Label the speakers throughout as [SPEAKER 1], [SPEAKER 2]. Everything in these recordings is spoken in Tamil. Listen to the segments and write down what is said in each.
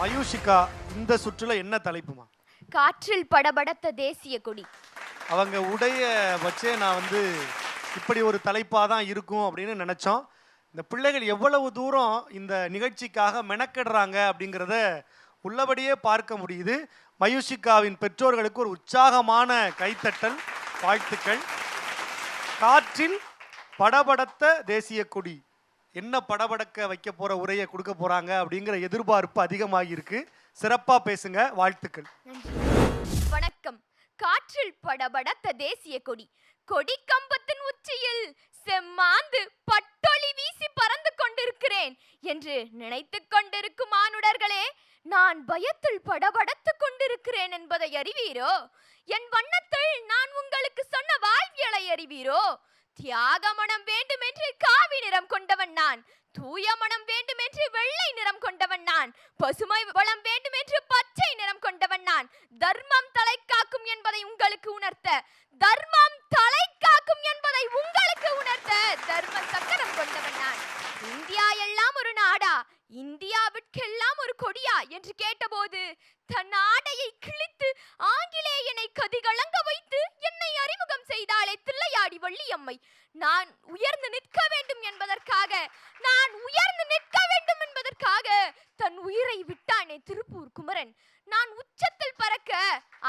[SPEAKER 1] மயூஷிகா இந்த சுற்றுல என்ன தலைப்புமா?
[SPEAKER 2] காற்றில் படபடத்த தேசிய கொடி.
[SPEAKER 1] அவங்க உடைய வச்சே நான் வந்து இப்படி ஒரு தலைப்பாக தான் இருக்கும் அப்படின்னு நினச்சோம். இந்த பிள்ளைகள் எவ்வளவு தூரம் இந்த நிகழ்ச்சிக்காக மெனக்கெடுறாங்க அப்படிங்கிறத உள்ளபடியே பார்க்க முடியுது. மயூஷிகாவின் பெற்றோர்களுக்கு ஒரு உற்சாகமான கைத்தட்டல் வாழ்த்துக்கள். காற்றில் படபடத்த தேசிய கொடி. என்ன படபடக்க வைக்க போற உரையை கொடுக்க போறாங்க அப்படிங்கிற எதிர்பார்ப்பு அதிகமாகி இருக்கு சிறப்பா பேசுங்க. வாழ்த்துக்கள்.
[SPEAKER 2] வணக்கம். காற்றில் படபடத்த தேசிய கொடி. கொடி கம்பத்தின் உச்சியில் செம்மாந்து பட்டொளி வீசி பறந்து கொண்டிருக்கிறேன் என்று நினைத்து கொண்டிருக்கும் மானுடர்களே நான் பயத்தில் படபடத்துக் கொண்டிருக்கிறேன் என்பதை அறிவீரோ? என் வண்ணத்தில் நான் உங்களுக்கு சொன்ன வாழ்வியலை அறிவீரோ? தியாக மனம் வேண்டுமென்று காவி நிறம் கொண்டவன் நான். தூய மனம் வேண்டுமென்று வெள்ளை நிறம் கொண்டவன் நான். பசுமை வளம் வேண்டுமென்று பச்சை நிறம் கொண்டவன் நான். தர்மம் தலை காக்கும் என்பதை உங்களுக்கு உணர்த்த. தர்மம் தலை காக்கும் என்பதை உங்களுக்கு உணர்த்த தர்ம சக்கரம் கொண்டவன் நான் இந்தியா எல்லாம் ஒரு நாடா இந்தியாவிற்கெல்லாம் ஒரு கொடியா என்று கேட்டபோது தன் ஆடையை கிழித்து ஆங்கிலேயனை கதிகலங்க வைத்து என்னை அறிமுகம் செய்தாளே தில்லையாடி வள்ளியம்மை நான் உயர்ந்து நிற்க வேண்டும் என்பதற்காக நான் உயர்ந்து நிற்க வேண்டும் என்பதற்காக தன் உயிரை விட்டானே திருப்பூர் குமரன். நான் உச்சத்தில் பறக்க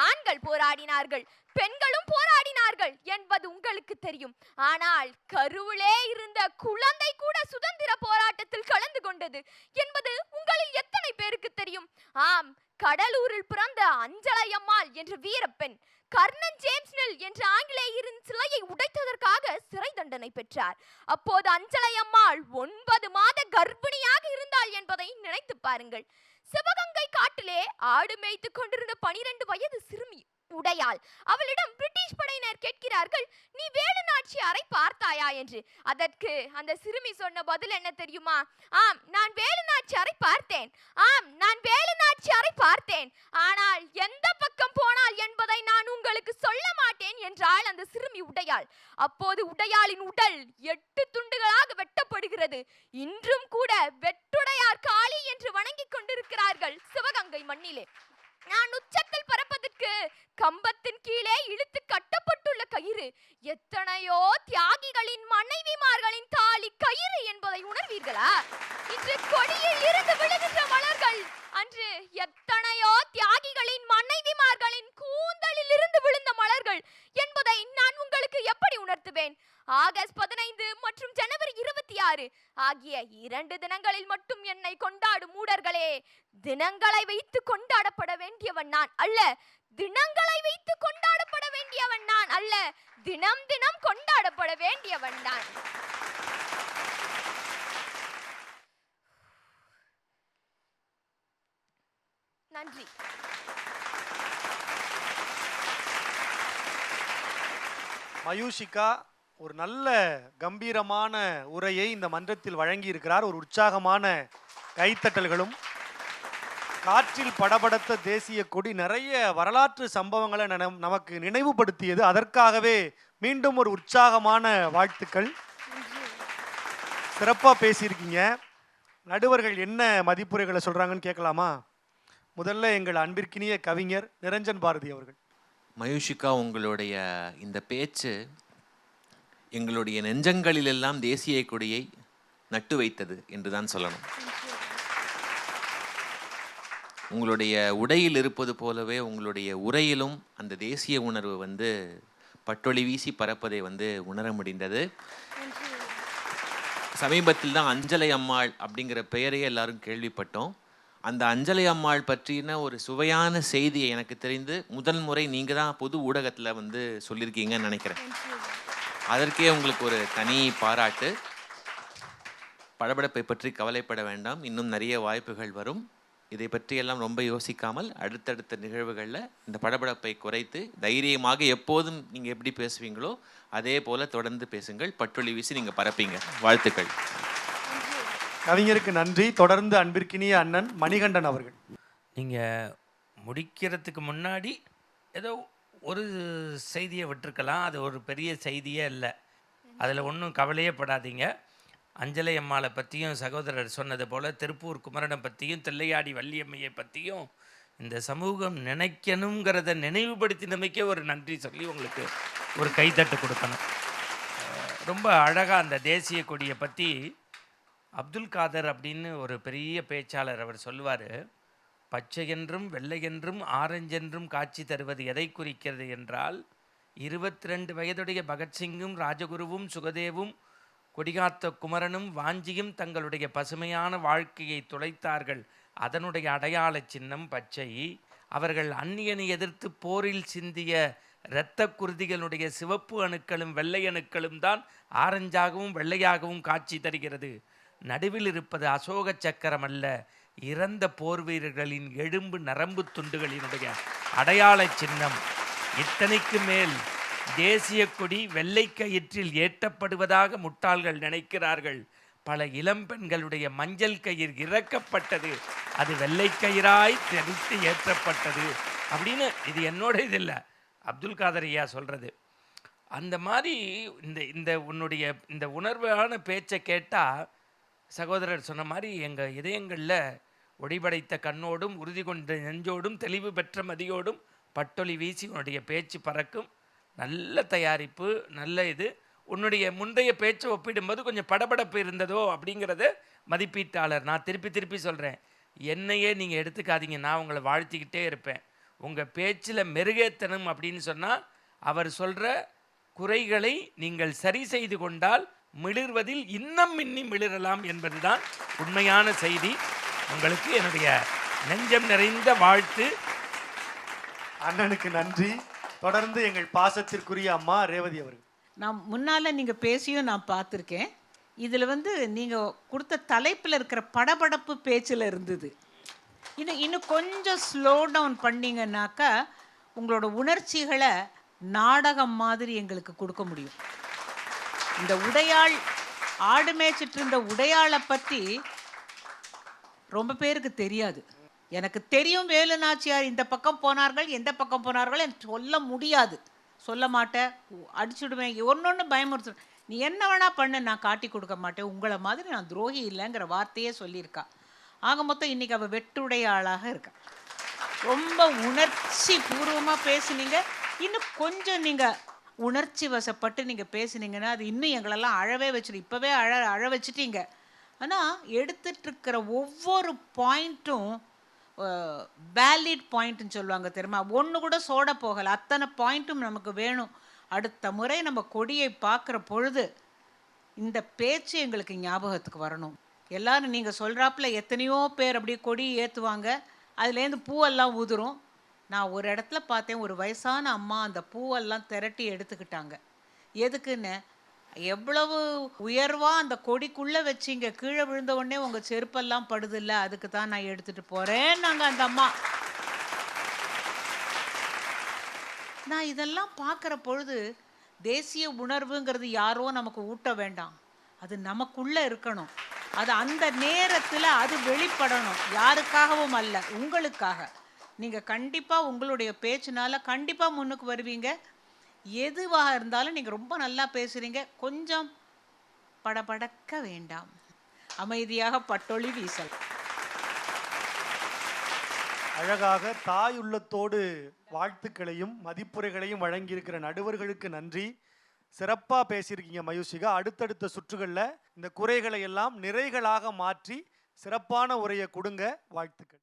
[SPEAKER 2] ஆண்கள் போராடினார்கள் பெண்களும் போராடினார்கள் என்பது உங்களுக்கு தெரியும். ஆனால் கருவிலே இருந்த குழந்தை கூட சுதந்திர போராட்டத்தில் கலந்து கொண்டது என்பது உங்களில் எத்தனை பேருக்கு தெரியும்? ஆம் கடலூரில் பிறந்த அஞ்சலையம்மாள் என்ற வீரப்பெண் கர்ணன் ஜேம்ஸ் நெல் என்ற ஆங்கிலேயரின் சிலையை உடைத்ததற்காக சிறை தண்டனை பெற்றார். அப்போது அஞ்சலையம்மாள் ஒன்பது மாத கர்ப்பிணியாக இருந்தாள் என்பதை நினைத்து பாருங்கள். சிவகங்கை காட்டிலே ஆடு மேய்த்து கொண்டிருந்த பனிரெண்டு வயது சிறுமி உடையாள். அவளிடம் பிரிட்டிஷ் படையினர் கேட்கிறார்கள் நீ வேலு நாச்சியாரை பார்த்தாயா? என்று. அதற்கு அந்த சிறுமி சொன்ன பதில் என்ன தெரியுமா? ஆம் நான் வேலு நாச்சியாரை பார்த்தேன். ஆம் நான் வேலு நாச்சியாரை பார்த்தேன். ஆனால் எந்த பக்கம் போனால் என்பதை நான் உங்களுக்கு சொல்ல மாட்டேன் என்றாள் அந்த சிறுமி உடையாள். அப்போது உடையாளின் உடல் எட்டு துண்டுகளாக வெட்டப்படுகிறது. இன்றும் கூட வெட்டுடையார் காளி என்று வணங்கிக் கொண்டிருக்கிறார்கள் சிவகங்கை மண்ணிலே. நான் உச்சத்தில் பறப்பதற்கு கம்பத்தின் கீழே இழுத்து கட்டப்பட்டுள்ள கயிறு. எத்தனையோ தியாகிகளின் மனைவிமார்களின் தாலி கயிறு என்பதை உணர்வீர்களா? இன்று கொடியில் இருந்து விழுகின்ற மலர்கள் அன்று எத்தனையோ தியாகிகளின் மனைவிமார்களின் கூந்தலில் இருந்து விழுந்த மலர்கள் என்பதை நான் உங்களுக்கு எப்படி உணர்த்துவேன்? ஆகஸ்ட் பதினைந்து மற்றும் ஜனவரி இருபத்தி ஆறு ஆகிய இரண்டு தினங்களில் மட்டும் என்னை கொண்டாடும் மூடர்களே தினங்களை வைத்து கொண்டாடப்பட வேண்டியவன் நான் அல்ல. தினங்களை வைத்து கொண்டாடப்பட வேண்டியவன் நான் அல்ல. தினம் தினம் கொண்டாடப்பட வேண்டியவன் நான். நன்றி.
[SPEAKER 1] மயூஷிகா ஒரு நல்ல கம்பீரமான உரையை இந்த மன்றத்தில் வழங்கி இருக்கிறார் ஒரு உற்சாகமான கைத்தட்டல்களும் காற்றில் படபடத்த தேசிய கொடி நிறைய வரலாற்று சம்பவங்களை நமக்கு நினைவுபடுத்தியது. அதற்காகவே மீண்டும் ஒரு உற்சாகமான வாழ்த்துக்கள். சிறப்பாக பேசியிருக்கீங்க. நடுவர்கள் என்ன மதிப்புரைகளை சொல்கிறாங்கன்னு கேட்கலாமா? முதல்ல எங்கள் அன்பிற்கினிய கவிஞர் நிரஞ்சன் பாரதி அவர்கள்.
[SPEAKER 3] மயூஷிகா உங்களுடைய இந்த பேச்சு எங்களுடைய நெஞ்சங்களிலெல்லாம் தேசிய கொடியை நட்டு வைத்தது என்று தான் சொல்லணும். உங்களுடைய உடையில் இருப்பது போலவே உங்களுடைய உரையிலும் அந்த தேசிய உணர்வு வந்து பட்டொளி வீசி பறப்பதை வந்து உணர முடிந்தது. சமீபத்தில் தான் அஞ்சலை அம்மாள் அப்படிங்கிற பெயரையே எல்லாரும் கேள்விப்பட்டோம். அந்த அஞ்சலை அம்மாள் பற்றின ஒரு சுவையான செய்தியை எனக்கு தெரிந்து முதல் முறை நீங்கள் தான் பொது ஊடகத்தில் வந்து சொல்லியிருக்கீங்கன்னு நினைக்கிறேன். அதற்கே உங்களுக்கு ஒரு தனி பாராட்டு. படபடப்பை பற்றி கவலைப்பட வேண்டாம். இன்னும் நிறைய வாய்ப்புகள் வரும். இதை பற்றியெல்லாம் ரொம்ப யோசிக்காமல் அடுத்தடுத்த நிகழ்வுகளில் இந்த படபடப்பை குறைத்து தைரியமாக எப்போதும் நீங்கள் எப்படி பேசுவீங்களோ அதே போல் தொடர்ந்து பேசுங்கள். பட்டொளி வீசி நீங்கள் பரப்பீங்க. வாழ்த்துக்கள்.
[SPEAKER 1] கவிஞருக்கு நன்றி. தொடர்ந்து அன்பிற்கினிய அண்ணன் மணிகண்டன் அவர்கள்.
[SPEAKER 4] நீங்கள் முடிக்கிறதுக்கு முன்னாடி ஏதோ ஒரு செய்தியை விட்டுருக்கலாம். அது ஒரு பெரிய செய்தியே இல்லை. அதில் ஒன்றும் கவலையே படாதீங்க. அஞ்சலை அம்மாளை பற்றியும் சகோதரர் சொன்னது போல் திருப்பூர் குமரனை பற்றியும் தில்லையாடி வள்ளியம்மையை பற்றியும் இந்த சமூகம் நினைக்கணுங்கிறத நினைவுபடுத்தினமைக்கே ஒரு நன்றி சொல்லி உங்களுக்கு ஒரு கைத்தட்டு கொடுக்கணும். ரொம்ப அழகாக அந்த தேசிய கொடியை பற்றி அப்துல் காதர் அப்படின்னு ஒரு பெரிய பேச்சாளர் அவர் சொல்லுவார். பச்சையென்றும் வெள்ளையென்றும் ஆரஞ்சென்றும் காட்சி தருவது எதை குறிக்கிறது என்றால் இருபத்தி ரெண்டு வயதுடைய பகத்சிங்கும் ராஜகுருவும் சுகதேவும் கொடிகாத்த குமரனும் வாஞ்சியும் தங்களுடைய பசுமையான வாழ்க்கையை துளைத்தார்கள். அதனுடைய அடையாள சின்னம் பச்சை. அவர்கள் அந்நியனை எதிர்த்து போரில் சிந்திய இரத்த குருதிகளுடைய சிவப்பு அணுக்களும் வெள்ளை அணுக்களும் தான் ஆரஞ்சாகவும் வெள்ளையாகவும் காட்சி தருகிறது. நடுவில் இருப்பது அசோக சக்கரம் அல்ல இறந்த போர் வீரர்களின் எழும்பு நரம்பு துண்டுகளினுடைய அடையாள சின்னம். இத்தனைக்கு மேல் தேசிய கொடி வெள்ளை கயிற்றில் ஏற்றப்படுவதாக முட்டாள்கள் நினைக்கிறார்கள். பல இளம்பெண்களுடைய மஞ்சள் கயிறு இறக்கப்பட்டது. அது வெள்ளை கயிறாய் தெரித்து ஏற்றப்பட்டது. அப்படின்னு இது என்னோட இது இல்லை. அப்துல் காதர் ஐயா அந்த மாதிரி இந்த இந்த உன்னுடைய இந்த உணர்வான பேச்சை கேட்டால் சகோதரர் சொன்ன மாதிரி எங்கள் இதயங்களில் ஒடிபடைத்த கண்ணோடும் உறுதி கொண்ட நெஞ்சோடும் தெளிவு பெற்ற மதியோடும் பட்டொலி வீசி உன்னுடைய பேச்சு பறக்கும். நல்ல தயாரிப்பு நல்ல இது. உன்னுடைய முந்தைய பேச்சை ஒப்பிடும்போது கொஞ்சம் படபடப்பு இருந்ததோ அப்படிங்கிறத மதிப்பீட்டாளர். நான் திருப்பி திருப்பி சொல்கிறேன் என்னையே நீங்கள் எடுத்துக்காதீங்க. நான் உங்களை வாழ்த்திக்கிட்டே இருப்பேன். உங்கள் பேச்சில் மெருகேத்தனம் அப்படின்னு சொன்னால் அவர் சொல்கிற குறைகளை நீங்கள் சரி செய்து கொண்டால் மிளிர்வதில் இன்னும் மின்னி மிளிரலாம் என்பதுதான் உண்மையான செய்தி. உங்களுக்கு என்னுடைய நெஞ்சம் நிறைந்த வாழ்த்து.
[SPEAKER 1] அண்ணனுக்கு நன்றி. தொடர்ந்து எங்கள் பாசத்திற்குரிய அம்மா ரேவதி அவர்கள்.
[SPEAKER 5] நான் முன்னால் நீங்கள் பேசியும் நான் பார்த்துருக்கேன். இதில் வந்து நீங்கள் கொடுத்த தலைப்பில் இருக்கிற படபடப்பு பேச்சில் இருந்தது. இன்னும் இன்னும் கொஞ்சம் ஸ்லோ டவுன் பண்ணீங்கன்னாக்கா உங்களோட உணர்ச்சிகளை நாடகம் மாதிரி எங்களுக்கு கொடுக்க முடியும். இந்த உடையாள் ஆடு மேய்ச்சிட்டு இருந்த உடையாளை பற்றி ரொம்ப பேருக்கு தெரியாது. எனக்கு தெரியும் வேலுநாச்சியார் இந்த பக்கம் போனார்கள் எந்த பக்கம் போனார்கள் எனக்கு சொல்ல முடியாது. சொல்ல மாட்டேன். அடிச்சுடுவேன். ஒன்று ஒன்று பயமுறுத்து நீ என்ன வேணால் பண்ணு நான் காட்டி கொடுக்க மாட்டேன். உங்களை மாதிரி நான் துரோகி இல்லைங்கிற வார்த்தையே சொல்லியிருக்கா. ஆக மொத்தம் இன்னைக்கு அவள் வெட்டுடைய ஆளாக இருக்கா. ரொம்ப உணர்ச்சி பூர்வமாக பேசுனீங்க. இன்னும் கொஞ்சம் நீங்கள் உணர்ச்சி வசப்பட்டு நீங்கள் பேசுனீங்கன்னா அது இன்னும் எங்களெல்லாம் அழவே வச்சிரு இப்போவே அழ அழ வச்சிட்டீங்க. ஆனால் எடுத்துட்டு இருக்கிற ஒவ்வொரு பாயிண்ட்டும் வேலிட் பாயிண்ட்னு சொல்லுவாங்க தெரியுமா? ஒன்று கூட சோட போகலை. அத்தனை பாயிண்ட்டும் நமக்கு வேணும். அடுத்த முறை நம்ம கொடியை பார்க்குற பொழுது இந்த பேச்சு எங்களுக்கு ஞாபகத்துக்கு வரணும். எல்லாரும் நீங்கள் சொல்கிறாப்புல எத்தனையோ பேர் அப்படியே கொடி ஏற்றுவாங்க அதுலேருந்து பூவெல்லாம் உதிரும். நான் ஒரு இடத்துல பார்த்தேன் ஒரு வயசான அம்மா அந்த பூவெல்லாம் திரட்டி எடுத்துக்கிட்டாங்க. எதுக்குன்னு? எவ்வளவு உயர்வா அந்த கொடிக்குள்ளே வச்சிங்க? கீழே விழுந்த உடனே உங்கள் செருப்பெல்லாம் படுதில்ல? அதுக்கு தான் நான் எடுத்துகிட்டு போகிறேன் நாங்கள் அந்த அம்மா. நான் இதெல்லாம் பார்க்குற பொழுது தேசிய உணர்வுங்கிறது யாரோ நமக்கு ஊட்ட வேண்டாம். அது நமக்குள்ளே இருக்கணும். அது அந்த நேரத்தில் அது வெளிப்படணும். யாருக்காகவும் அல்ல உங்களுக்காக. நீங்கள் கண்டிப்பாக உங்களுடைய பேச்சினால கண்டிப்பாக முன்னுக்கு வருவீங்க. எதுவாக இருந்தாலும் நீங்கள் ரொம்ப நல்லா பேசுகிறீங்க கொஞ்சம் படபடக்க வேண்டாம். அமைதியாக பட்டொளி வீசல்.
[SPEAKER 1] அழகாக தாய் உள்ளத்தோடு வாழ்த்துக்களையும் மதிப்புரைகளையும் வழங்கியிருக்கிற நடுவர்களுக்கு நன்றி. சிறப்பாக பேசியிருக்கீங்க மயூசிகா. அடுத்தடுத்த சுற்றுகளில் இந்த குறைகளை எல்லாம் நிறைகளாக மாற்றி சிறப்பான உரையை கொடுங்க. வாழ்த்துக்கள்.